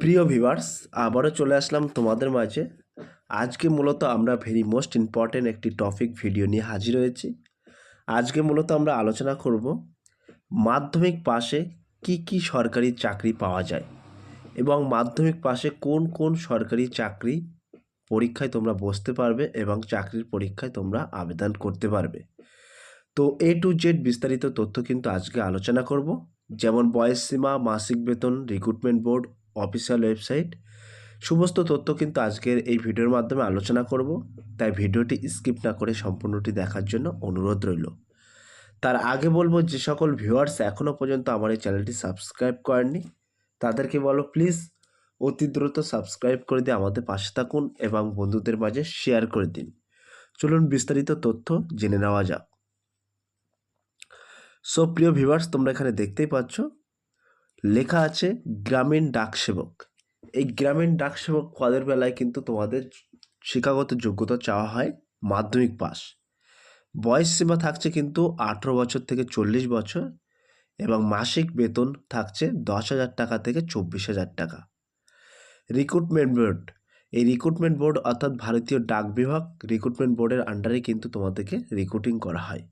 প্রিয় ভিভার্স আবারও চলে আসলাম তোমাদের মাঝে। আজকে মূলত আমরা ভেরি মোস্ট ইম্পর্ট্যান্ট একটি টপিক ভিডিও নিয়ে হাজির হয়েছি। আজকে মূলত আমরা আলোচনা করব মাধ্যমিক পাশে কি কি সরকারি চাকরি পাওয়া যায় এবং মাধ্যমিক পাশে কোন কোন সরকারি চাকরি পরীক্ষায় তোমরা বসতে পারবে এবং চাকরির পরীক্ষায় তোমরা আবেদন করতে পারবে। তো এ টু জেড বিস্তারিত তথ্য কিন্তু আজকে আলোচনা করব। যেমন বয়স সীমা, মাসিক বেতন রিক্রুটমেন্ট বোর্ড অফিসিয়াল ওয়েবসাইট সমস্ত তথ্য কিন্তু আজকের এই ভিডিওর মাধ্যমে আলোচনা করব। তাই ভিডিওটি স্কিপ না করে সম্পূর্ণটি দেখার জন্য অনুরোধ রইল। তার আগে বলব, যে সকল ভিউয়ার্স এখনও পর্যন্ত আমার এই চ্যানেলটি সাবস্ক্রাইব করেননি, তাদেরকে বলো প্লিজ অতি দ্রুত সাবস্ক্রাইব করে দিয়ে আমাদের পাশে থাকুন এবং বন্ধুদের মাঝে শেয়ার করে দিন। চলুন বিস্তারিত তথ্য জেনে নেওয়া যাক। সো প্রিয় ভিউয়ার্স তোমরা এখানে দেখতেই পাচ্ছ লেখা আছে গ্রামীণ ডাকসেবক। এই গ্রামীণ ডাকসেবক পদের বেলায় কিন্তু তোমাদের শিক্ষাগত যোগ্যতা চাওয়া হয় মাধ্যমিক পাস। বয়স সীমা থাকছে কিন্তু আঠেরো বছর থেকে চল্লিশ বছর এবং মাসিক বেতন থাকছে দশ হাজার টাকা থেকে চব্বিশ হাজার টাকা। Recruitment board. এই রিক্রুটমেন্ট বোর্ড অর্থাৎ ভারতীয় ডাক বিভাগ রিক্রুটমেন্ট বোর্ডের আন্ডারে কিন্তু তোমাদেরকে রিক্রুটিং করা হয়।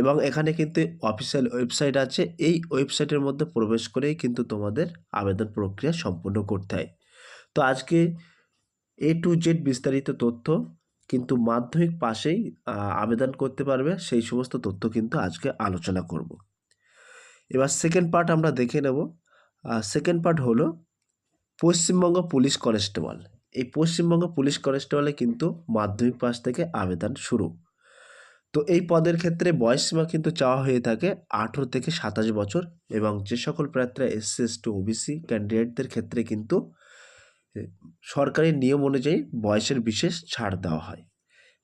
এবং এখানে কিন্তু অফিসিয়াল ওয়েবসাইট আছে। এই ওয়েবসাইটের মধ্যে প্রবেশ করেই কিন্তু তোমাদের আবেদন প্রক্রিয়া সম্পূর্ণ করতে হয়। তো আজকে এ টু জেড বিস্তারিত তথ্য কিন্তু মাধ্যমিক পাশেই আবেদন করতে পারবে। সেই সমস্ত তথ্য কিন্তু আজকে আলোচনা করব। এবার সেকেন্ড পার্ট আমরা দেখে নেব। সেকেন্ড পার্ট হলো পশ্চিমবঙ্গ পুলিশ কনস্টেবল। এই পশ্চিমবঙ্গ পুলিশ কনস্টেবলে কিন্তু মাধ্যমিক পাশ থেকে আবেদন শুরু। তো এই পদের ক্ষেত্রে বয়সসীমা কিন্তু চাওয়া হয়ে থাকে আঠেরো থেকে সাতাশ বছর এবং যে সকল প্রার্থীরা এসসি, এসটি, ওবিসি ক্যান্ডিডেটদের ক্ষেত্রে কিন্তু সরকারি নিয়ম অনুযায়ী বয়সের বিশেষ ছাড় দেওয়া হয়।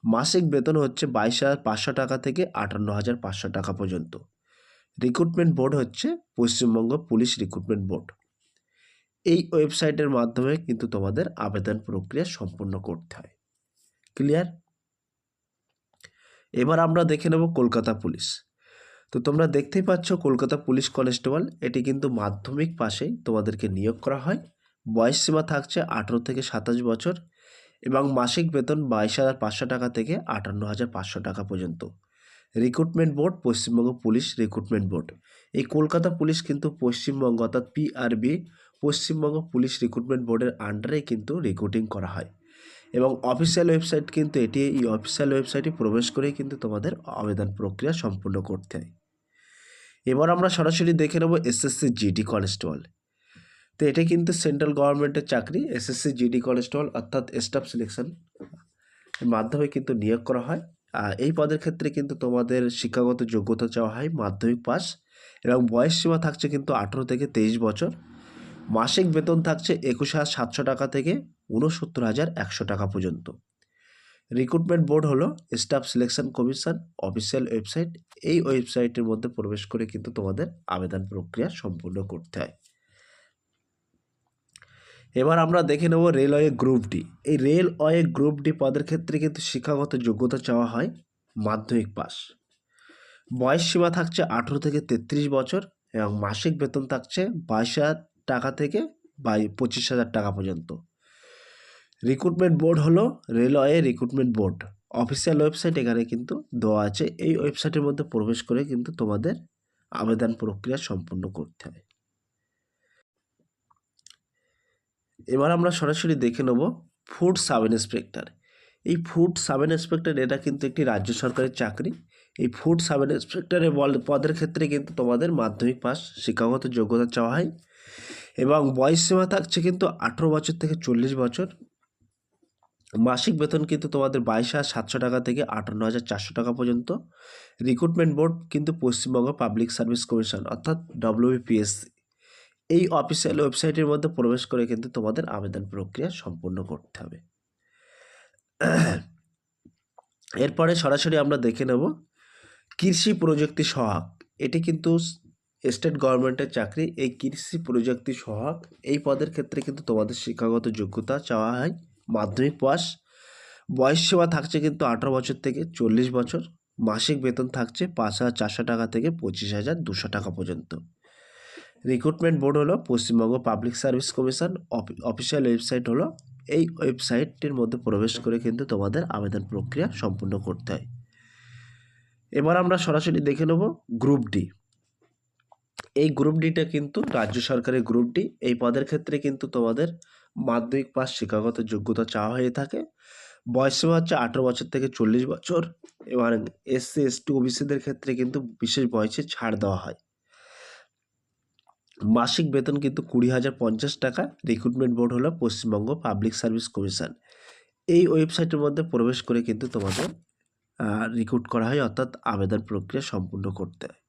মাসিক বেতন হচ্ছে বাইশ হাজার পাঁচশো টাকা থেকে আটান্ন হাজার পাঁচশো টাকা পর্যন্ত। রিক্রুটমেন্ট বোর্ড হচ্ছে পশ্চিমবঙ্গ পুলিশ রিক্রুটমেন্ট বোর্ড এই ওয়েবসাইটের মাধ্যমে কিন্তু তোমাদের আবেদন প্রক্রিয়া সম্পূর্ণ করতে হয়। ক্লিয়ার এবার আমরা দেখে নেব কলকাতা পুলিশ। তো তোমরা দেখতেই পাচ্ছ কলকাতা পুলিশ কনস্টেবল, এটি কিন্তু মাধ্যমিক পাশেই তোমাদেরকে নিয়োগ করা হয়। বয়স সীমা থাকছে আঠেরো থেকে সাতাশ বছর এবং মাসিক বেতন বাইশ হাজার পাঁচশো টাকা থেকে আটান্ন হাজার পাঁচশো টাকা পর্যন্ত। Recruitment board, Paschimbanga police recruitment board. এই কলকাতা পুলিশ কিন্তু পশ্চিমবঙ্গ অর্থাৎ পিআরবি পশ্চিমবঙ্গ পুলিশ রিক্রুটমেন্ট বোর্ডের আন্ডারে কিন্তু রিক্রুটিং করা হয়। এবং অফিসিয়াল ওয়েবসাইট কিন্তু এটি, এই অফিসিয়াল ওয়েবসাইটে প্রবেশ করেই কিন্তু তোমাদের আবেদন প্রক্রিয়া সম্পূর্ণ করতে হয়। এবার আমরা সরাসরি দেখে নেব এসএসসি জিডি কনস্টেবল তো এটা কিন্তু সেন্ট্রাল গভর্নমেন্টের চাকরি এসএসসি জিডি কনস্টেবল অর্থাৎ স্টাফ সিলেকশন মাধ্যমে কিন্তু নিয়োগ করা হয়। আর এই পদের ক্ষেত্রে কিন্তু তোমাদের শিক্ষাগত যোগ্যতা চাওয়া হয়, মাধ্যমিক পাস এবং বয়স সীমা থাকছে কিন্তু আঠেরো থেকে তেইশ বছর। মাসিক বেতন থাকছে একুশ হাজার সাতশো টাকা থেকে ঊনসত্তর হাজার একশো টাকা পর্যন্ত। রিক্রুটমেন্ট বোর্ড হলো staff selection commission, official website. এই ওয়েবসাইটের মধ্যে প্রবেশ করে কিন্তু তোমাদের আবেদন প্রক্রিয়া সম্পূর্ণ করতে হয়। এবার আমরা দেখে নেব রেলওয়ে গ্রুপ ডি। এই রেলওয়ে গ্রুপ ডি পদের ক্ষেত্রে কিন্তু শিক্ষাগত যোগ্যতা চাওয়া হয় মাধ্যমিক পাস। বয়স সীমা থাকছে আঠেরো থেকে তেত্রিশ বছর এবং মাসিক বেতন থাকছে বাইশ হাজার টাকা থেকে বাই পঁচিশ হাজার টাকা পর্যন্ত। রিক্রুটমেন্ট বোর্ড হলো railway recruitment board official website এখানে কিন্তু দেওয়া আছে। এই ওয়েবসাইটের মধ্যে প্রবেশ করে কিন্তু তোমাদের আবেদন প্রক্রিয়া সম্পূর্ণ করতে হয়। এবার আমরা সরাসরি দেখে নেব ফুড সাব ইন্সপেক্টর এই ফুড সাব ইন্সপেক্টর এটা কিন্তু একটি রাজ্য সরকারের চাকরি। এই ফুড সাব ইন্সপেক্টরের পদের ক্ষেত্রে কিন্তু তোমাদের মাধ্যমিক পাস শিক্ষাগত যোগ্যতা চাওয়া হয়। এবং বয়স সীমা থাকছে কিন্তু আঠেরো বছর থেকে চল্লিশ বছর। মাসিক বেতন কিন্তু তোমাদের বাইশ হাজার সাতশো টাকা থেকে আটান্ন হাজার চারশো টাকা পর্যন্ত। রিক্রুটমেন্ট বোর্ড কিন্তু পশ্চিমবঙ্গ পাবলিক সার্ভিস কমিশন অর্থাৎ ডব্লিউবিপিএসসি এই অফিসিয়াল ওয়েবসাইটের মধ্যে প্রবেশ করে কিন্তু তোমাদের আবেদন প্রক্রিয়া সম্পূর্ণ করতে হবে। এরপরে সরাসরি আমরা দেখে নেব কৃষি প্রযুক্তি সহায়ক। এটি কিন্তু স্টেট গভর্নমেন্টের চাকরি এই কৃষি প্রযুক্তি সহায়ক। এই পদের ক্ষেত্রে কিন্তু তোমাদের শিক্ষাগত যোগ্যতা চাওয়া হয়। মাধ্যমিক পাস। বয়স সীমা থাকছে কিন্তু আঠারো বছর থেকে চল্লিশ বছর। মাসিক বেতন থাকছে পাঁচ হাজার চারশো টাকা থেকে পঁচিশ হাজার দুশো টাকা পর্যন্ত। রিক্রুটমেন্ট বোর্ড হলো Paschimbanga public service commission. Official website হলো এই ওয়েবসাইটটির মধ্যে প্রবেশ করে কিন্তু তোমাদের আবেদন প্রক্রিয়া সম্পূর্ণ করতে হয়। এবার আমরা সরাসরি দেখে নেব গ্রুপ ডি। এই গ্রুপ ডিটা কিন্তু রাজ্য সরকারের গ্রুপ ডি এই পদের ক্ষেত্রে কিন্তু তোমাদের মাধ্যমিক পাস শিক্ষাগত যোগ্যতা চাওয়া হয়ে থাকে। বয়সসীমা হচ্ছে আঠেরো বছর থেকে চল্লিশ বছর এবং এসসি এসটি ওবিসিদের ক্ষেত্রে কিন্তু বিশেষ বয়সে ছাড় দেওয়া হয়। মাসিক বেতন কিন্তু কুড়ি হাজার পঞ্চাশ টাকা। রিক্রুটমেন্ট বোর্ড হলো পশ্চিমবঙ্গ পাবলিক সার্ভিস কমিশন এই ওয়েবসাইটের মধ্যে প্রবেশ করে কিন্তু তোমাদের রিক্রুট করা হয় অর্থাৎ আবেদন প্রক্রিয়া সম্পূর্ণ করতে। হয়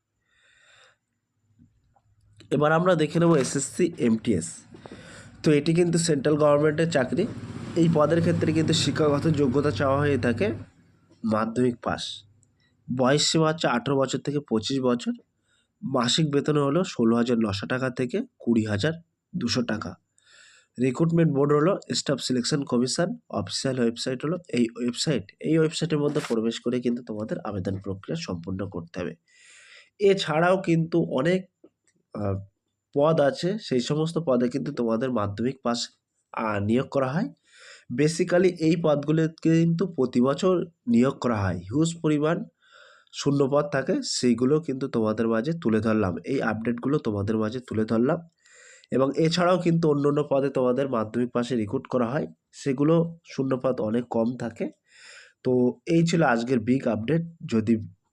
এবার আমরা দেখে নেব এসএসসি এমটিএস তো এটি কিন্তু সেন্ট্রাল গভর্নমেন্টের চাকরি। এই পদের ক্ষেত্রে কিন্তু শিক্ষাগত যোগ্যতা চাওয়া হয়ে থাকে মাধ্যমিক পাস বয়স সীমা হচ্ছে আঠেরো বছর থেকে পঁচিশ বছর। মাসিক বেতন হলো ষোলো হাজার নশো টাকা থেকে কুড়ি হাজার দুশো টাকা। রিক্রুটমেন্ট বোর্ড হলো staff selection commission official website হলো এই ওয়েবসাইট এই ওয়েবসাইটের মধ্যে প্রবেশ করে কিন্তু তোমাদের আবেদন প্রক্রিয়া সম্পূর্ণ করতে হবে। এছাড়াও কিন্তু অনেক পদ আছে, সেই সমস্ত পদে কিন্তু তোমাদের মাধ্যমিক পাস নিয়োগ করা হয়। বেসিক্যালি এই পদগুলোকে কিন্তু প্রতি বছর নিয়োগ করা হয়। হিউজ পরিমাণ শূন্য পদ থাকে, সেইগুলো কিন্তু তোমাদের মাঝে তুলে ধরলাম। এই আপডেটগুলো তোমাদের মাঝে তুলে ধরলাম। এবং এছাড়াও কিন্তু অন্য অন্য পদে তোমাদের মাধ্যমিক পাশে রিক্রুট করা হয়। সেগুলো শূন্যপদ অনেক কম থাকে। তো এই ছিল আজকের বিগ আপডেট যদি